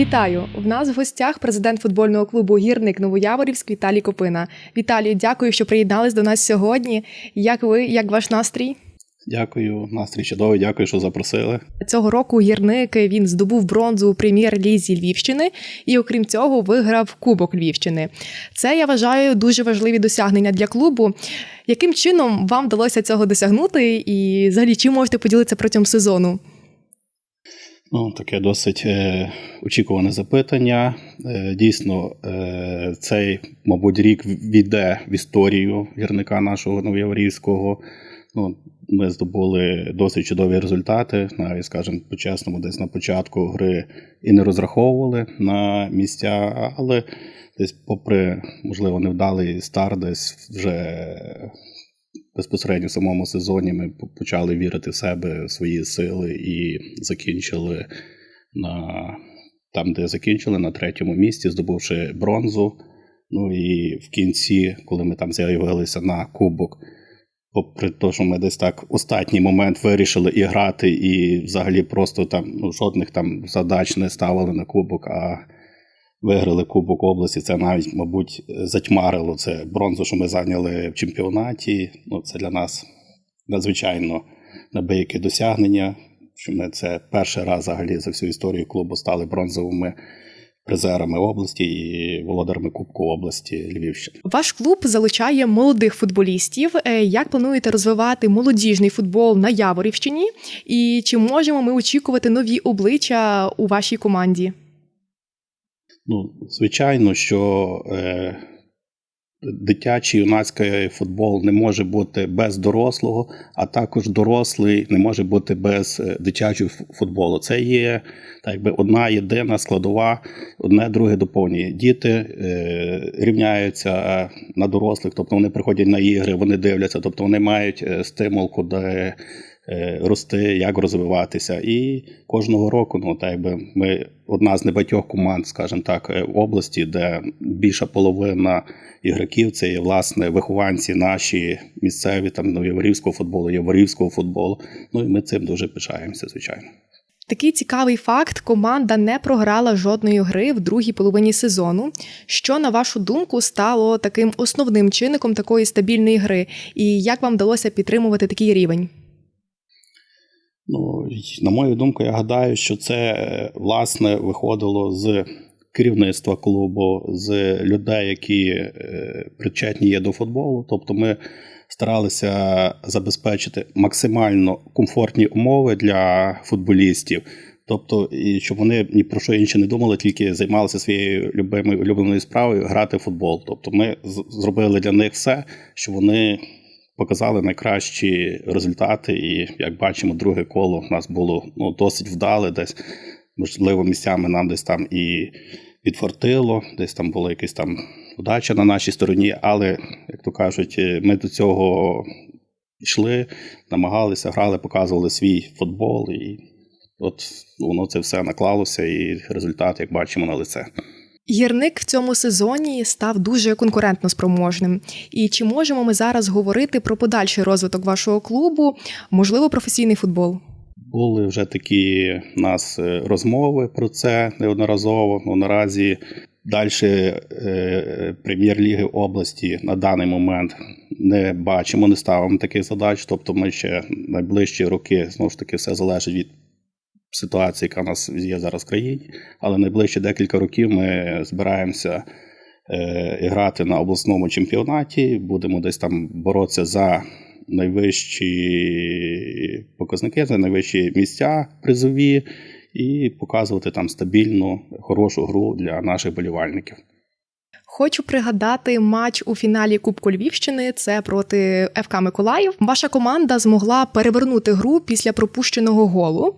Вітаю! В нас в гостях президент футбольного клубу Гірник Новояворівськ Віталій Копина. Віталію, дякую, що приєднались до нас сьогодні. Як ви, як ваш настрій? Дякую, настрій чудовий, дякую, що запросили. Цього року гірник він здобув бронзу у прем'єр-лізі Львівщини і, окрім цього, виграв Кубок Львівщини. Це я вважаю дуже важливі досягнення для клубу. Яким чином вам вдалося цього досягнути, і взагалі чим можете поділитися протягом сезону? Ну, таке досить е, очікуване запитання. Е, дійсно, е, цей, мабуть, рік війде в історію гірника нашого новояврівського. Ну, ми здобули досить чудові результати. Навіть, скажімо, по-чесному, десь на початку гри і не розраховували на місця, але десь, попри, можливо, невдалий старт, десь вже безпосередньо в самому сезоні ми почали вірити в себе, в свої сили і закінчили на там, де закінчили, на третьому місці, здобувши бронзу. Ну і в кінці, коли ми там з'явилися на кубок, попри те, що ми десь так в останній момент вирішили і грати, і взагалі просто там ну, жодних там задач не ставили на кубок, а виграли Кубок області. Це навіть, мабуть, затьмарило це бронзу, що ми зайняли в чемпіонаті. Ну, Це для нас надзвичайно небияке досягнення. Що ми це перший раз взагалі за всю історію клубу стали бронзовими призерами області і володарами Кубку області Львівщини. Ваш клуб залучає молодих футболістів. Е, Як плануєте розвивати молодіжний футбол на Яворівщині? І чи можемо ми очікувати нові обличчя у вашій команді? Ну, звичайно, що е, дитячий юнацький футбол не може бути без дорослого, а також дорослий не може бути без е, дитячого футболу. Це є так якби одна єдина складова, одне друге доповнює. Діти е, рівняються на дорослих, тобто вони приходять на ігри, вони дивляться, тобто вони мають е, стимул, куди. Е, рости, як розвиватися. І кожного року, ну так якби ми одна з небагатьох команд, скажімо так, е, в області, де більша половина ігроків це є власне вихованці наші місцеві там ну, футболу, Яворівського футболу. Ну і ми цим дуже пишаємося, звичайно. Такий цікавий факт: команда не програла жодної гри в другій половині сезону. Що, на вашу думку, стало таким основним чинником такої стабільної гри, і як вам вдалося підтримувати такий рівень? Ну, на мою думку, я гадаю, що це власне виходило з керівництва клубу, з людей, які е, причетні є до футболу. Тобто, ми старалися забезпечити максимально комфортні умови для футболістів. Тобто, і щоб вони ні про що інше не думали, тільки займалися своєю любимою улюбленою справою грати в футбол. Тобто, ми зробили для них все, що вони показали найкращі результати. І як бачимо, друге коло у нас було ну, досить вдале. Десь можливо місцями нам десь там і підфортило, десь там була якась там удача на нашій стороні. Але як то кажуть, ми до цього йшли, намагалися, грали, показували свій футбол, і от воно це все наклалося, і результат, як бачимо, на лице. Гірник в цьому сезоні став дуже конкурентно спроможним. І чи можемо ми зараз говорити про подальший розвиток вашого клубу, можливо, професійний футбол? Були вже такі у нас е, розмови про це неодноразово. Ну, наразі далі е, прем'єр-ліги області на даний момент не бачимо, не ставимо таких задач. Тобто, ми ще найближчі роки знову ж таки все залежить від ситуації, яка у нас є зараз в країні. Але найближчі декілька років ми збираємося е, грати на обласному чемпіонаті. Будемо десь там боротися за найвищі показники, за найвищі місця призові і показувати там стабільну, хорошу гру для наших болівальників. Хочу пригадати матч у фіналі Кубку Львівщини. Це проти ФК Миколаїв. Ваша команда змогла перевернути гру після пропущеного голу.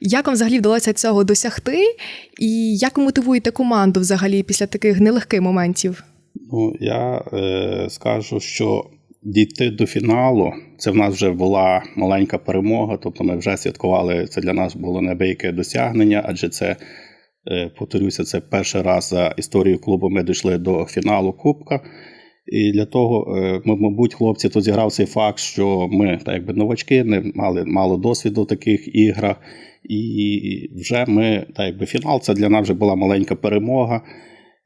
Як вам взагалі вдалося цього досягти? І як ви мотивуєте команду взагалі після таких нелегких моментів? Ну, я е, скажу, що дійти до фіналу це в нас вже була маленька перемога. Тобто, ми вже святкували це для нас було небияке досягнення, адже це. Е, повторюся, це перший раз за історію клубу. Ми дійшли до фіналу Кубка. І для того, е, мабуть, хлопці тут зіграв цей факт, що ми, так якби новачки, не мали мало досвіду таких іграх. І вже ми, так якби фінал, це для нас вже була маленька перемога.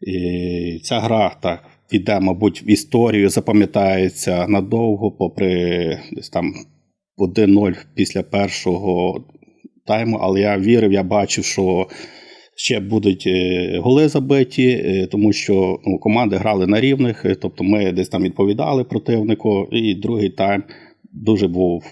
І ця гра так піде, мабуть, в історію, запам'ятається надовго, попри десь там 1-0 після першого тайму. Але я вірив, я бачив, що ще будуть е, голи забиті, е, тому що ну, команди грали на рівних, тобто ми десь там відповідали противнику, і другий тайм дуже був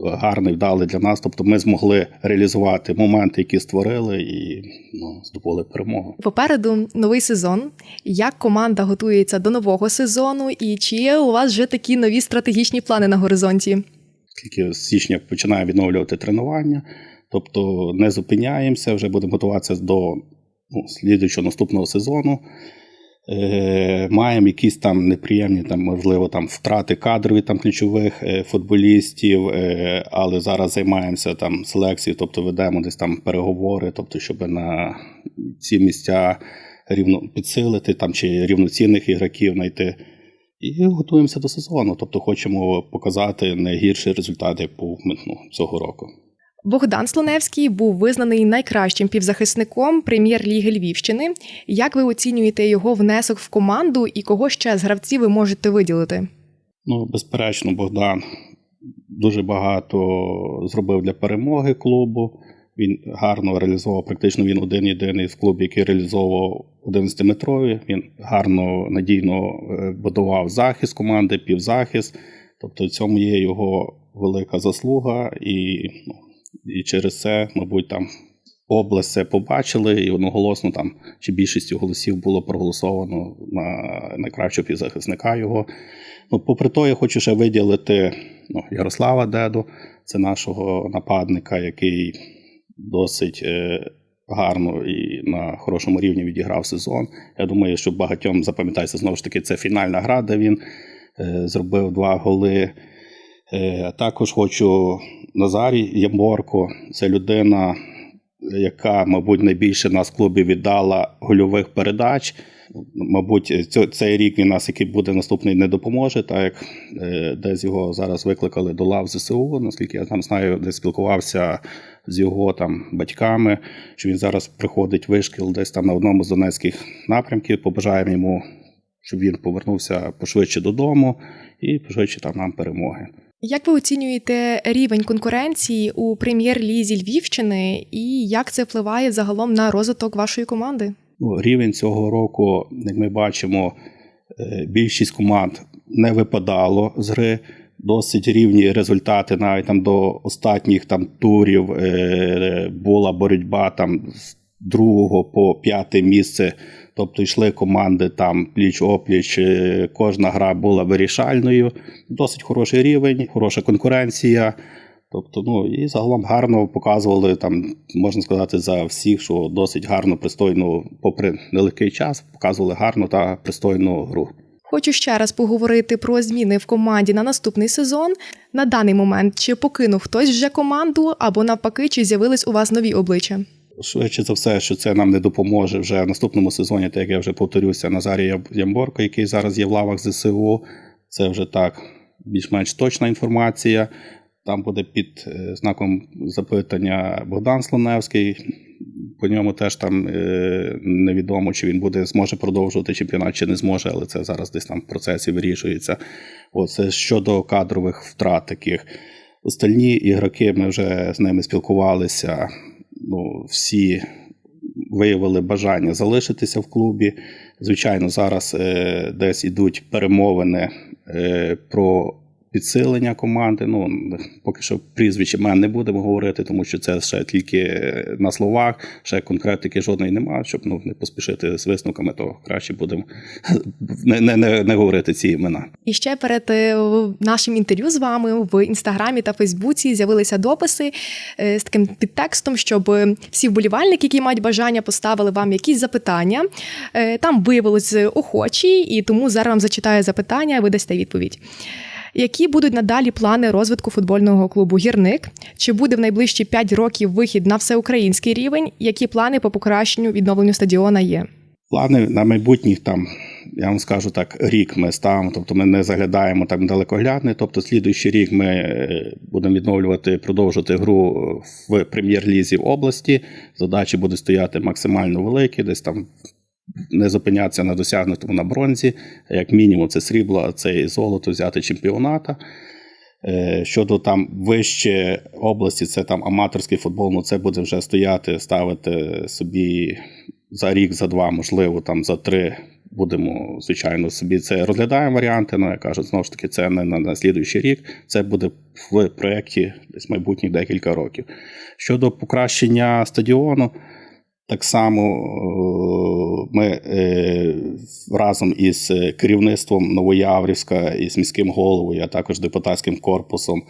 гарний, вдалий для нас. Тобто ми змогли реалізувати моменти, які створили, і ну, здобули перемогу. Попереду новий сезон. Як команда готується до нового сезону, і чи є у вас вже такі нові стратегічні плани на горизонті? Скільки з січня починає відновлювати тренування, тобто не зупиняємося, вже будемо готуватися до ну, слідуючого наступного сезону. Е, маємо якісь там неприємні, там, можливо, там втрати кадрові там ключових е, футболістів, е, але зараз займаємося там селекцією, тобто ведемо десь там переговори, тобто, щоб на ці місця рівно підсилити там чи рівноцінних ігроків знайти. І готуємося до сезону. Тобто хочемо показати не гірший результат, як був ну, цього року. Богдан Слоневський був визнаний найкращим півзахисником прем'єр-ліги Львівщини. Як ви оцінюєте його внесок в команду і кого ще з гравців ви можете виділити? Ну, безперечно, Богдан дуже багато зробив для перемоги клубу. Він гарно реалізував, практично він один єдиний з клубів, який реалізовував 11-метрові. Він гарно надійно е, будував захист команди, півзахист. Тобто, в цьому є його велика заслуга, і, ну, і через це, мабуть, там область це побачили, і одноголосно там чи більшістю голосів було проголосовано на найкращого півзахисника його. Ну, попри то, я хочу ще виділити ну, Ярослава Деду, це нашого нападника, який досить е, гарно і на хорошому рівні відіграв сезон. Я думаю, що багатьом запам'ятається знову ж таки, це фінальна гра, де він е, зробив два голи. Е, також хочу Назарій Ямборко, це людина, яка, мабуть, найбільше нас в клубі віддала гольових передач. Мабуть, цей рік він нас, який буде наступний, не допоможе, так як е, десь його зараз викликали до лав ЗСУ, наскільки я там знаю, де спілкувався з його там батьками, що він зараз приходить вишкіл десь там на одному з донецьких напрямків. Побажаємо йому, щоб він повернувся пошвидше додому і пошвидше там нам перемоги. Як ви оцінюєте рівень конкуренції у прем'єр-лізі Львівщини і як це впливає загалом на розвиток вашої команди? Ну, рівень цього року, як ми бачимо, е, більшість команд не випадало з гри. Досить рівні результати, навіть там до останніх там турів е, була боротьба там другого по п'яте місце. Тобто йшли команди там пліч-опліч, е, кожна гра була вирішальною. Досить хороший рівень, хороша конкуренція. Тобто, ну і загалом гарно показували там, можна сказати, за всіх, що досить гарно, пристойно, попри нелегкий час, показували гарну та пристойну гру. Хочу ще раз поговорити про зміни в команді на наступний сезон. На даний момент чи покинув хтось вже команду, або навпаки, чи з'явились у вас нові обличчя? Швидше за все, що це нам не допоможе вже в наступному сезоні, так як я вже повторюся, Назарій Ямборко, який зараз є в лавах ЗСУ. Це вже так більш-менш точна інформація. Там буде під е, знаком запитання Богдан Слоневський. По ньому теж там е, невідомо, чи він буде зможе продовжувати чемпіонат, чи не зможе, але це зараз десь там в процесі вирішується. Оце щодо кадрових втрат таких. Остальні ігроки, ми вже з ними спілкувалися. Ну, всі виявили бажання залишитися в клубі. Звичайно, зараз е, десь ідуть перемовини е, про підсилення команди. Ну, поки що прізвищ імен не будемо говорити, тому що це ще тільки на словах, ще конкретики жодної немає, щоб ну, не поспішити з висновками, то краще будемо не, не, не, не говорити ці імена. І ще перед е, нашим інтерв'ю з вами в інстаграмі та Фейсбуці з'явилися дописи е, з таким підтекстом, щоб е, всі вболівальники, які мають бажання, поставили вам якісь запитання. Там виявилось охочі, і тому зараз вам зачитаю запитання, ви дасте відповідь. Які будуть надалі плани розвитку футбольного клубу Гірник? Чи буде в найближчі 5 років вихід на всеукраїнський рівень? Які плани по покращенню відновленню стадіона є? Плани на майбутніх там я вам скажу так, рік ми ставимо, тобто ми не заглядаємо так далекоглядний. Тобто, слідуючий рік ми е, будемо відновлювати, продовжувати гру в прем'єр-лізі в області. Задачі будуть стояти максимально великі, десь там не зупинятися на досягнутому на бронзі. Як мінімум, це срібло, а це і золото взяти чемпіоната. Е, Щодо там вище області, це там аматорський футбол, ну це буде вже стояти, ставити собі за рік, за два, можливо, там за три. Будемо, звичайно, собі це розглядаємо варіанти. Ну, я кажу, знову ж таки, це не на, на слідуючий рік. Це буде в проєкті десь майбутніх декілька років. Щодо покращення стадіону, так само е, ми е, разом із керівництвом Новояврівська і з міським головою, а також депутатським корпусом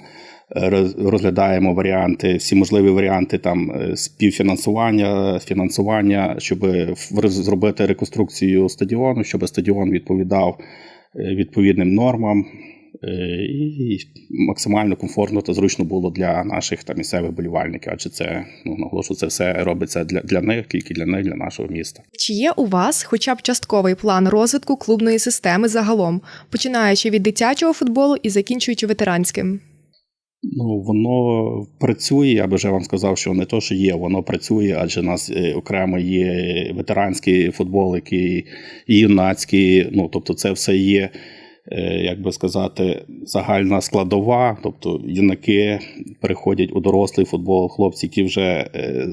е, розглядаємо варіанти, всі можливі варіанти там е, співфінансування, фінансування, щоб зробити реконструкцію стадіону, щоб стадіон відповідав е, відповідним нормам. Е, І максимально комфортно та зручно було для наших та місцевих болівальників, адже це ну наголошую, це все робиться для, для них, тільки для них, для нашого міста. Чи є у вас хоча б частковий план розвитку клубної системи загалом, починаючи від дитячого футболу і закінчуючи ветеранським? Ну, воно працює, я би вже вам сказав, що не то, що є, воно працює, адже у нас е, окремо є ветеранський футбол, який і юнацький. Ну, тобто, це все є, як би сказати, загальна складова. Тобто юнаки переходять у дорослий футбол, хлопці, які вже е,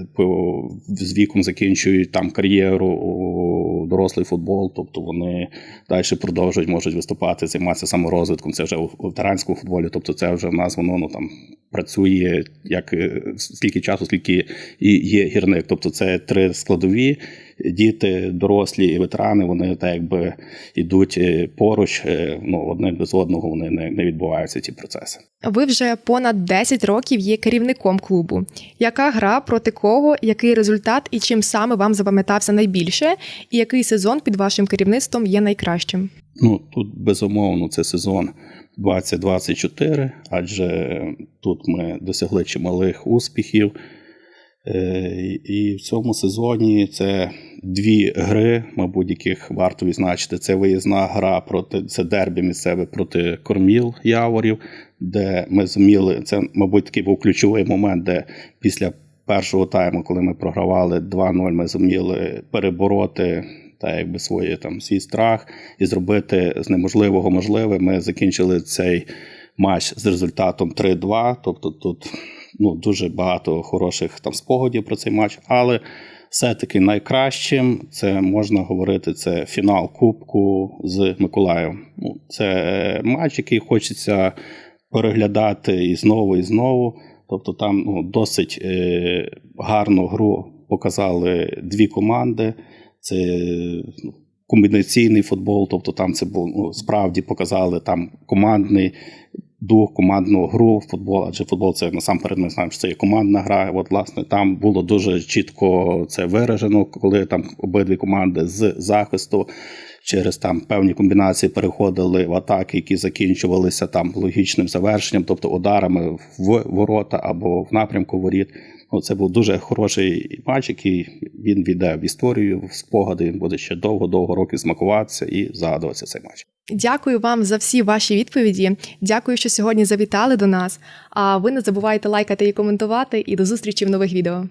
з віком закінчують там кар'єру у дорослий футбол, тобто вони далі продовжують, можуть виступати, займатися саморозвитком. Це вже у ветеранському футболі. Тобто, це вже в нас воно ну там працює як е, стільки часу, скільки і є гірник. Тобто, це три складові. Діти, дорослі і ветерани, вони так якби йдуть е, поруч, е, ну одне без одного вони не, не відбуваються ці процеси. Ви вже понад 10 років є керівником клубу. Яка гра проти кого, який результат і чим саме вам запам'ятався найбільше, і який сезон під вашим керівництвом є найкращим? Ну тут безумовно це сезон 2024, адже тут ми досягли чималих успіхів. Е, І в цьому сезоні це дві гри, мабуть, яких варто відзначити. Це виїзна гра проти це дербі місцеве проти корміл Яворів, де ми зуміли. Це, мабуть, такий був ключовий момент, де після першого тайму, коли ми програвали 2-0, ми зуміли перебороти та якби своє там свій страх і зробити з неможливого можливе. Ми закінчили цей матч з результатом 3-2. Тобто тут ну, дуже багато хороших там спогадів про цей матч, але все-таки найкращим це можна говорити. Це фінал Кубку з Миколаєвом. Ну, це матч, який хочеться переглядати і знову, і знову. Тобто там ну, досить е, гарну гру показали дві команди. Це ну, комбінаційний футбол, тобто там це був ну, справді показали там командний дух, командну гру в футбол, адже футбол це насамперед ми знаємо, що це є командна гра. От, власне, там було дуже чітко це виражено, коли там обидві команди з захисту через там певні комбінації переходили в атаки, які закінчувалися там логічним завершенням, тобто ударами в ворота або в напрямку воріт. Ну, це був дуже хороший матч, який він війде в історію, в спогади. Він буде ще довго-довго років смакуватися і згадуватися цей матч. Дякую вам за всі ваші відповіді. Дякую, що сьогодні завітали до нас. А ви не забувайте лайкати і коментувати. І до зустрічі в нових відео.